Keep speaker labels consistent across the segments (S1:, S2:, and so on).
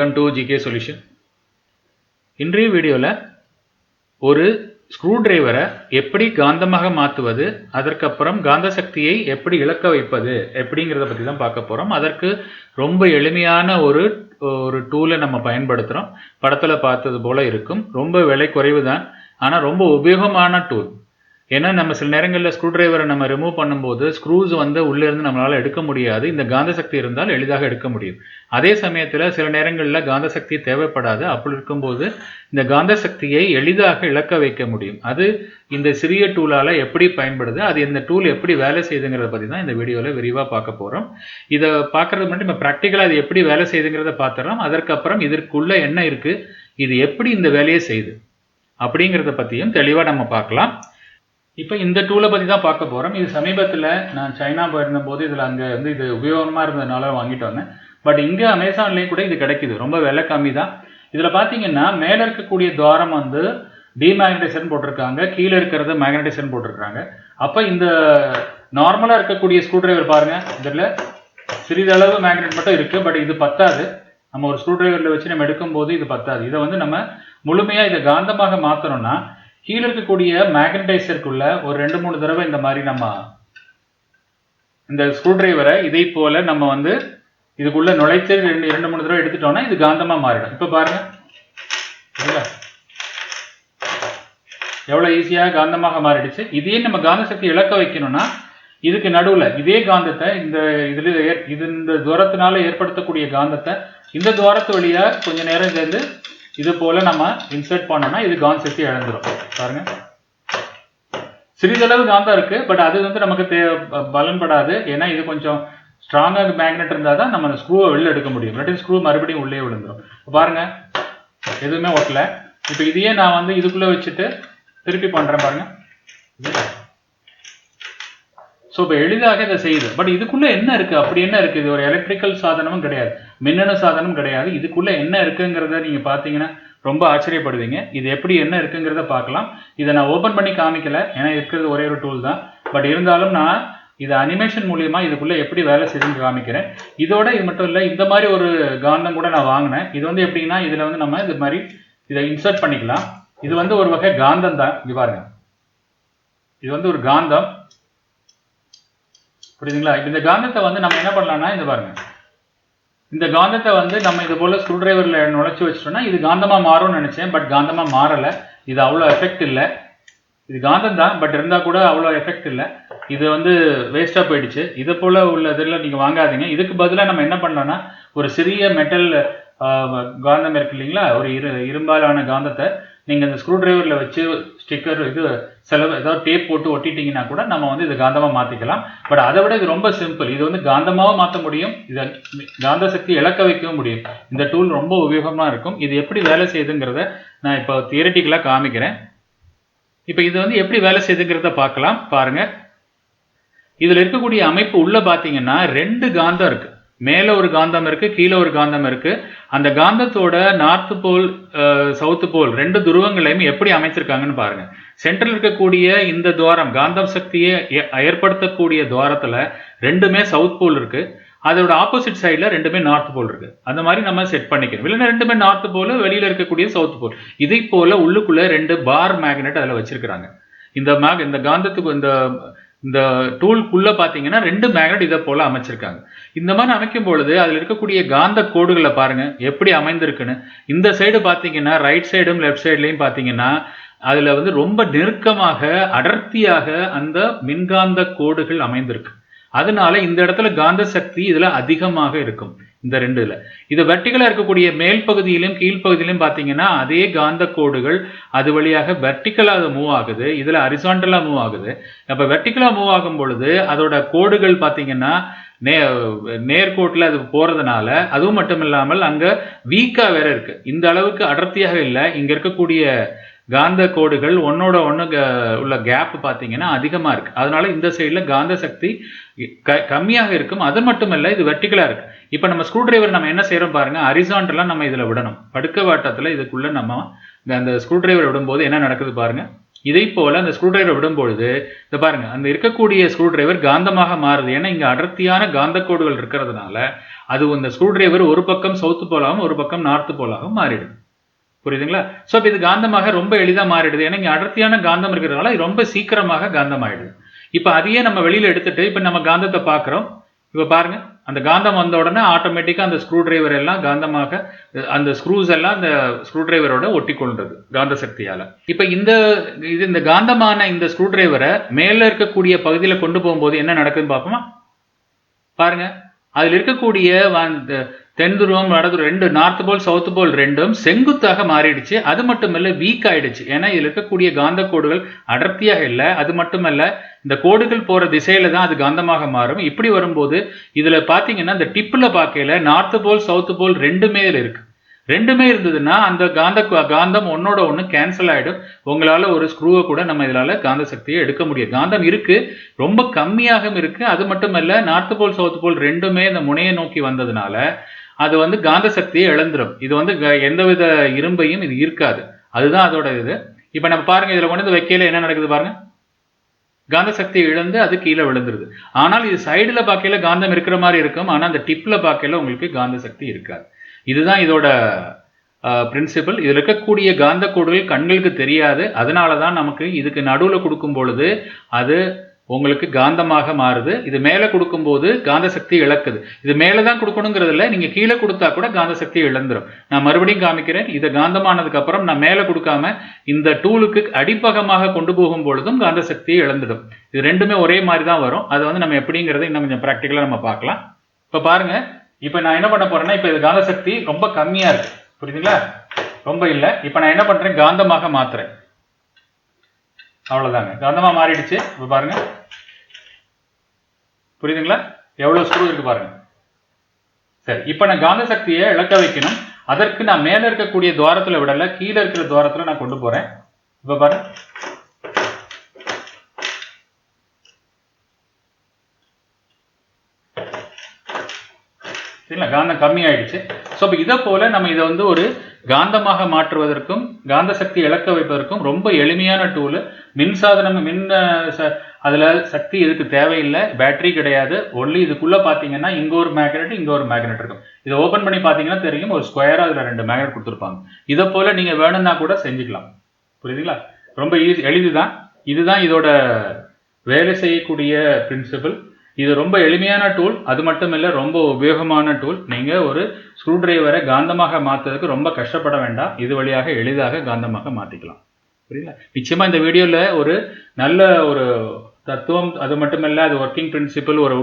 S1: Welcome to GK solution இன்றைய வீடியோவில் ஒரு ஸ்க்ரூ டிரைவரை எப்படி காந்தமாக மாற்றுவது அதற்கப்புறம் காந்த சக்தியை எப்படி இழக்க வைப்பது எப்படிங்கிறத பற்றி தான் பார்க்க போகிறோம் அதற்கு ரொம்ப எளிமையான ஒரு ஒரு டூலை நம்ம பயன்படுத்துகிறோம் படத்தில் பார்த்தது போல இருக்கும். ரொம்ப விலை குறைவு தான் ஆனால் ரொம்ப உபயோகமான டூல் ஏன்னா நம்ம சில நேரங்களில் ஸ்க்ரூ டிரைவரை நம்ம ரிமூவ் பண்ணும்போது ஸ்க்ரூஸ் வந்து உள்ளே இருந்து நம்மளால் எடுக்க முடியாது. இந்த காந்த சக்தி இருந்தால் எளிதாக எடுக்க முடியும். அதே சமயத்தில் சில நேரங்களில் காந்த சக்தி தேவைப்படாது. அப்படி இருக்கும்போது இந்த காந்த சக்தியை எளிதாக இழக்க வைக்க முடியும். அது இந்த சிறிய டூலால் எப்படி பயன்படுது அது இந்த டூல் எப்படி வேலை செய்யுதுங்கிறத பற்றி தான் இந்த வீடியோவில் விரிவாக பார்க்க போகிறோம் இதை பார்க்குறது மட்டும் நம்ம ப்ராக்டிக்கலாக அது எப்படி வேலை செய்யுதுங்கிறத பார்த்துறோம் அதற்கப்புறம் இதற்குள்ளே என்ன இருக்குது இது எப்படி இந்த வேலையை செய்யுது அப்படிங்கிறத பற்றியும் தெளிவாக நம்ம பார்க்கலாம். இப்போ இந்த டூலை பற்றி தான் பார்க்க போகிறோம் இது சமீபத்தில் நான் சைனா போயிருந்தபோது இதில் அங்கே வந்து இது உபயோகமாக இருந்ததுனால வாங்கிட்டு வந்தேன். பட் இங்கே அமேசான்லேயும் கூட இது கிடைக்குது. ரொம்ப விலை கம்மி தான் இதில் பார்த்தீங்கன்னா மேலே இருக்கக்கூடிய துவாரம் வந்து டிமேக்னடைசர்னு போட்டிருக்காங்க. கீழே இருக்கிறது மேக்னடைசர்னு போட்டிருக்காங்க. அப்போ இந்த நார்மலாக இருக்கக்கூடிய ஸ்க்ரூ டிரைவர் பாருங்கள் இதில் சிறிதளவு மேக்னெட் மட்டும் இருக்குது பட் இது பத்தாது. நம்ம ஒரு ஸ்க்ரூ டிரைவரில் வச்சு நம்ம எடுக்கும்போது இது பத்தாது. இதை வந்து நம்ம முழுமையாக இதை காந்தமாக மாற்றணும்னா கீழே இருக்கக்கூடிய மேக்னடைசருக்குள்ள ஒரு ரெண்டு மூணு தடவை இந்த மாதிரி நம்ம இந்த ஸ்க்ரூ டிரைவரை இதை போல நம்ம வந்து இதுக்குள்ள நுழைத்து ரெண்டு இரண்டு மூணு தடவை எடுத்துட்டோம்னா இது காந்தமா மாறிடும். இப்போ பாருங்க. சரிங்களா எவ்வளோ ஈஸியாக காந்தமாக மாறிடுச்சு. இதே நம்ம காந்த சக்தி இழக்க வைக்கணும்னா இதுக்கு நடுவில் இதே காந்தத்தை இந்த இதில் ஏற் இது இந்த தூரத்தினால ஏற்படுத்தக்கூடிய காந்தத்தை இந்த துவாரத்து வழியாக கொஞ்ச நேரம் சேர்ந்து இது போல நம்ம இன்சர்ட் பண்ணோம்னா இது காந்த சக்தி இழந்துரும். பாருங்க. சிறிதளவு காந்தம் இருக்கு பட் அது வந்து நமக்கு தே பலன்படாது. ஏன்னா இது கொஞ்சம் ஸ்ட்ராங்காக மேக்னெட் இருந்தால் தான் நம்ம அந்த ஸ்க்ரூவை வெளில எடுக்க முடியும். இல்லாட்டி ஸ்க்ரூ மறுபடியும் உள்ளே விழுந்துரும். பாருங்க. எதுவுமே ஒட்டல. இப்போ இதையே நான் வந்து இதுக்குள்ளே வச்சுட்டு திருப்பி பண்ணுறேன் பாருங்க. ஸோ இப்போ எளிதாக இதை செய்யுது. பட் இதுக்குள்ளே என்ன இருக்குது அப்படி என்ன இருக்குது இது ஒரு எலக்ட்ரிக்கல் சாதனமும் கிடையாது. மின்னணு சாதனம் கிடையாது. இதுக்குள்ளே என்ன இருக்குங்கிறத நீங்கள் பார்த்தீங்கன்னா ரொம்ப ஆச்சரியப்படுவீங்க. இது எப்படி என்ன இருக்குங்கிறத பார்க்கலாம். இதை நான் ஓப்பன் பண்ணி காமிக்கல. ஏன்னா இருக்கிறது ஒரே ஒரு டூல் தான். பட் இருந்தாலும் நான் இது அனிமேஷன் மூலியமாக இதுக்குள்ளே எப்படி வேலை செய்யுன்னு காமிக்கிறேன். இதோட இது மட்டும் இல்லை இந்த மாதிரி ஒரு காந்தம் கூட நான் வாங்கினேன். இது வந்து எப்படின்னா இதில் வந்து நம்ம இது மாதிரி இதை இன்சர்ட் பண்ணிக்கலாம். இது வந்து ஒரு வகை காந்தம் தான். இங்கே பாருங்க. இது வந்து ஒரு காந்தம். புரியுதுங்களா? இந்த காந்தத்தை வந்து நம்ம என்ன பண்ணலாம்னா இது பாருங்க. இந்த காந்தத்தை வந்து நம்ம இது போல ஸ்க்ரூ டிரைவரில் நுழைச்சி வச்சிட்டோம்னா இது காந்தமாக மாறும்னு நினச்சேன் பட் காந்தமாக மாறலை. இது அவ்வளோ எஃபெக்ட் இல்லை. இது காந்தம் தான் பட் இருந்தால் கூட அவ்வளோ எஃபெக்ட் இல்லை. இது வந்து வேஸ்ட்டாக போயிடுச்சு. இதை போல் உள்ள இதில் நீங்கள் வாங்காதீங்க. இதுக்கு பதிலாக நம்ம என்ன பண்ணலாம்னா ஒரு சிறிய மெட்டல் காந்தம் இருக்கு இல்லைங்களா? ஒரு இரு இரும்பாலான காந்தத்தை நீங்கள் இந்த ஸ்க்ரூ டிரைவரில் வச்சு ஸ்டிக்கர் இது செலவு ஏதாவது டேப் போட்டு ஒட்டிட்டீங்கன்னா கூட நம்ம வந்து இது காந்தமாக மாற்றிக்கலாம் பட் அதை விட இது ரொம்ப சிம்பிள் இது வந்து காந்தமாகவும் மாற்ற முடியும். இதை காந்த சக்தி இழக்க வைக்கவும் முடியும். இந்த டூல் ரொம்ப உபயோகமாக இருக்கும். இது எப்படி வேலை செய்யுதுங்கிறத நான் இப்போ தியரட்டிக்கலாக காமிக்கிறேன். இப்போ இது வந்து எப்படி வேலை செய்யுதுங்கிறத பார்க்கலாம். பாருங்கள் இதில் இருக்கக்கூடிய அமைப்பு உள்ளே பார்த்தீங்கன்னா ரெண்டு காந்தம் இருக்குது மேலே ஒரு காந்தம் இருக்குது கீழே ஒரு காந்தம் இருக்குது அந்த காந்தத்தோட நார்த்து போல் சவுத்து போல் ரெண்டு துருவங்களையும் எப்படி அமைச்சிருக்காங்கன்னு பாருங்கள் சென்ட்ரல் இருக்கக்கூடிய இந்த துவாரம் காந்தம் சக்தியை ஏற்படுத்தக்கூடிய துவாரத்தில் ரெண்டுமே சவுத் போல் இருக்கு. அதோட ஆப்போசிட் சைடில் ரெண்டுமே நார்த் போல் இருக்குது அந்த மாதிரி நம்ம செட் பண்ணிக்கணும் இல்லைன்னா ரெண்டுமே நார்த் போல் வெளியில் இருக்கக்கூடிய சவுத் போல் இதை போல் உள்ளுக்குள்ளே ரெண்டு பார் மேக்னெட் அதில் வச்சுருக்கிறாங்க. இந்த மேக் இந்த காந்தத்துக்கு இந்த இந்த டூல்குள்ள பார்த்தீங்கன்னா ரெண்டு மேக்னட் இதை போல அமைச்சிருக்காங்க. இந்த மாதிரி அமைக்கும் பொழுது அதில் இருக்கக்கூடிய காந்த கோடுகளை பாருங்க எப்படி அமைந்திருக்குன்னு. இந்த சைடு பார்த்தீங்கன்னா ரைட் சைடும் லெஃப்ட் சைட்லையும் பார்த்தீங்கன்னா அதில் வந்து ரொம்ப நெருக்கமாக அடர்த்தியாக அந்த மின்காந்த கோடுகள் அமைந்திருக்கு. அதனால இந்த இடத்துல காந்த சக்தி இதுல அதிகமாக இருக்கும் இந்த ரெண்டுல இது வெர்டிகலா இருக்கக்கூடிய மேல் பகுதியிலும் கீழ்ப்பகுதியிலும் பாத்தீங்கன்னா அதே காந்த கோடுகள் அது வழியாக வெர்டிகலா அது மூவ் ஆகுது இதுல அரிசாண்டலா மூவ் ஆகுது. அப்ப வெர்டிகலா மூவ் ஆகும் பொழுது அதோட கோடுகள் பாத்தீங்கன்னா நே நேர்கோட்டில் அது போறதுனால அதுவும் மட்டும் இல்லாமல் அங்க வீக்கா வேற இருக்கு. இந்த அளவுக்கு அடர்த்தியாக இல்லை இங்க இருக்கக்கூடிய காந்த கோடுகள் ஒன்னோட ஒன்று உள்ள கேப் பார்த்தீங்கன்னா அதிகமாக இருக்குது அதனால இந்த சைடில் காந்த சக்தி க கம்மியாக இருக்கும். அது மட்டும் இல்லை இது வெர்டிகலாக இருக்கு. இப்போ நம்ம ஸ்க்ரூ டிரைவர் நம்ம என்ன செய்கிறோம் பாருங்கள் அரிசான்டெல்லாம் நம்ம இதில் விடணும். படுக்க வாட்டத்தில் இதுக்குள்ளே நம்ம அந்த ஸ்க்ரூ டிரைவர் விடும்போது என்ன நடக்குது பாருங்கள் இதை போல் அந்த ஸ்க்ரூ டிரைவர் விடும்பொழுது இந்த பாருங்கள் அந்த இருக்கக்கூடிய ஸ்க்ரூ டிரைவர் காந்தமாக மாறுது. ஏன்னா இங்கே அடர்த்தியான காந்த கோடுகள் இருக்கிறதுனால அது இந்த ஸ்க்ரூ டிரைவர் ஒரு பக்கம் சவுத்து போலாகவும் ஒரு பக்கம் நார்த்து போலாகவும் மாறிடுது புரியுதுங்களா? ஸோ இப்போ இது காந்தமாக ரொம்ப எளிதாக மாறிடுது. ஏன்னா இங்கே அடர்த்தியான காந்தம் இருக்கிறதுனால இது ரொம்ப சீக்கிரமாக காந்தம் ஆயிடுது. இப்போ அதையே நம்ம வெளியில் எடுத்துட்டு இப்போ நம்ம காந்தத்தை பார்க்குறோம். இப்போ பாருங்க அந்த காந்தம் வந்த உடனே ஆட்டோமேட்டிக்காக அந்த ஸ்க்ரூ டிரைவர் எல்லாம் காந்தமாக அந்த ஸ்க்ரூஸ் எல்லாம் அந்த ஸ்க்ரூ டிரைவரோட ஒட்டி கொள்றது காந்த சக்தியால். இப்போ இந்த இது இந்த காந்தமான இந்த ஸ்க்ரூ டிரைவரை மேலே இருக்கக்கூடிய பகுதியில் கொண்டு போகும்போது என்ன நடக்குதுன்னு பார்ப்போமா? பாருங்க அதில் இருக்கக்கூடிய தென் துருவம் வடதுருவம் ரெண்டு நார்த் போல் சவுத் போல் ரெண்டும் செங்குத்தாக மாறிடுச்சு. அது மட்டுமல்ல வீக் ஆயிடுச்சு. ஏன்னா இதில் இருக்கக்கூடிய காந்த கோடுகள் அடர்த்தியாக இல்லை. அது மட்டுமல்ல இந்த கோடுகள் போற திசையில தான் அது காந்தமாக மாறும். இப்படி வரும்போது இதுல பாத்தீங்கன்னா இந்த டிப்ல பார்க்கையில நார்த் போல் சவுத் போல் ரெண்டுமே இதுல இருக்கு. ரெண்டுமே இருந்ததுன்னா அந்த காந்த காந்தம் ஒன்னோட ஒன்று கேன்சல் ஆகிடும் உங்களால் ஒரு ஸ்க்ரூவை கூட நம்ம இதனால் காந்த சக்தியை எடுக்க முடியும் காந்தம் இருக்குது ரொம்ப கம்மியாகவும் இருக்குது அது மட்டும் இல்லை நார்த்து போல் சவுத் போல் ரெண்டுமே இந்த முனையை நோக்கி வந்ததுனால அது வந்து காந்த சக்தியை இழந்துடும் இது வந்து க- எந்தவித இரும்பையும் இது இருக்காது அதுதான் அதோட இது. இப்போ நம்ம பாருங்கள் இதில் கொண்டு வந்து வைக்கையில என்ன நடக்குது பாருங்கள் காந்த சக்தியை இழந்து அது கீழே விழுந்துருது. ஆனால் இது சைடில் பார்க்கையில காந்தம் இருக்கிற மாதிரி இருக்கும். ஆனால் அந்த டிப்பில் பார்க்கையில உங்களுக்கு காந்த சக்தி இருக்காது. இதுதான் இதோட பிரின்சிபல் இதில் இருக்கக்கூடிய காந்த கோடுகள் கண்களுக்கு தெரியாது. அதனால தான் நமக்கு இதுக்கு நடுவில் கொடுக்கும் பொழுது அது உங்களுக்கு காந்தமாக மாறுது. இது மேலே கொடுக்கும்போது காந்த சக்தி இழக்குது. இது மேலே தான் கொடுக்கணுங்கிறதுல நீங்கள் கீழே கொடுத்தா கூட காந்த சக்தி இழந்துரும். நான் மறுபடியும் காமிக்கிறேன். இது காந்தமானதுக்கு அப்புறம் நான் மேலே கொடுக்காம இந்த டூலுக்கு அடிப்பகமாக கொண்டு போகும் பொழுதும் காந்த சக்தி இழந்துடும். இது ரெண்டுமே ஒரே மாதிரி தான் வரும். அது வந்து நம்ம எப்படிங்கிறத இன்னும் கொஞ்சம் ப்ராக்டிக்கலாக நம்ம பார்க்கலாம். இப்போ பாருங்கள் இப்போ நான் என்ன பண்ண போறேன்னா இப்போ இது காந்த சக்தி ரொம்ப கம்மியா இருக்கு. புரியுதுங்களா? ரொம்ப இல்லை. இப்போ நான் என்ன பண்றேன்? காந்தமாக மாத்துறேன். அவ்வளவுதாங்க. காந்தமா மாறிடுச்சு. இப்போ பாருங்க. புரியுதுங்களா? எவ்வளவு ஸ்க்ரூ இருக்கு பாருங்க. சரி இப்போ நான் காந்த சக்தியை இழக்க வைக்கணும். அதற்கு நான் மேல இருக்கக்கூடிய துவாரத்துல விடல கீழே இருக்கிற துவாரத்துல நான் கொண்டு போறேன். இப்போ பாருங்க. சரிங்களா? காந்தம் கம்மி ஆயிடுச்சு ஸோ இப்போ இதை போல நம்ம இதை வந்து ஒரு காந்தமாக மாற்றுவதற்கும் காந்த சக்தி இழக்க வைப்பதற்கும் ரொம்ப எளிமையான டூலு மின்சாதனம் மின் ச- அதில் சக்தி இதுக்கு தேவையில்லை. பேட்டரி கிடையாது. ஒன்லி இதுக்குள்ளே பார்த்தீங்கன்னா இங்கே ஒரு மேக்னெட் இங்கே ஒரு மேக்னெட் இருக்கும். இதை ஓப்பன் பண்ணி பார்த்தீங்கன்னா தெரியும். ஒரு ஸ்கொயராக அதில் ரெண்டு மேக்னெட் கொடுத்துருப்பாங்க. இதை போல் நீங்கள் வேணும்னா கூட செஞ்சுக்கலாம். புரியுதுங்களா? ரொம்ப ஈஸி எளிதுதான். இதுதான் இதோட வேலை செய்யக்கூடிய பிரின்சிபல் இது ரொம்ப எளிமையான டூல் அது மட்டும் இல்லை ரொம்ப உபயோகமான டூல் நீங்கள் ஒரு ஸ்க்ரூ டிரைவரை காந்தமாக மாற்றுறதுக்கு ரொம்ப கஷ்டப்பட வேண்டாம். இது வழியாக எளிதாக காந்தமாக மாற்றிக்கலாம் புரியுங்களா நிச்சயமாக இந்த வீடியோவில் ஒரு நல்ல ஒரு தத்துவம் அது மட்டுமல்ல அது ஒர்க்கிங் பிரின்சிபல் ஒரு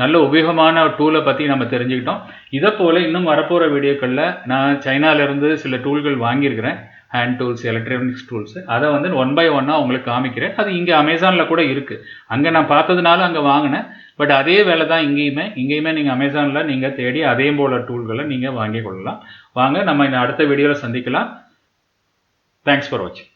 S1: நல்ல உபயோகமான டூலை பற்றி நம்ம தெரிஞ்சுக்கிட்டோம். இதை போல் இன்னும் வரப்போகிற வீடியோக்களில் நான் சைனாவிலேருந்து சில டூல்கள் வாங்கியிருக்கிறேன். ஹேண்ட் டூல்ஸ் எலக்ட்ரானிக்ஸ் டூல்ஸ் அதை வந்து ஒன் பை ஒன்னாக உங்களுக்கு காமிக்கிறேன். அது இங்கே அமேசானில் கூட இருக்குது அங்கே நான் பார்த்ததுனால அங்கே வாங்கினேன். பட் அதே வேலை தான் இங்கேயுமே. இங்கேயுமே நீங்கள் அமேசானில் நீங்கள் தேடி அதே போல் டூல்களை நீங்கள் வாங்கிக் கொள்ளலாம். வாங்க நம்ம இந்த அடுத்த வீடியோவில் சந்திக்கலாம். தேங்க்ஸ் ஃபார் வாட்சிங்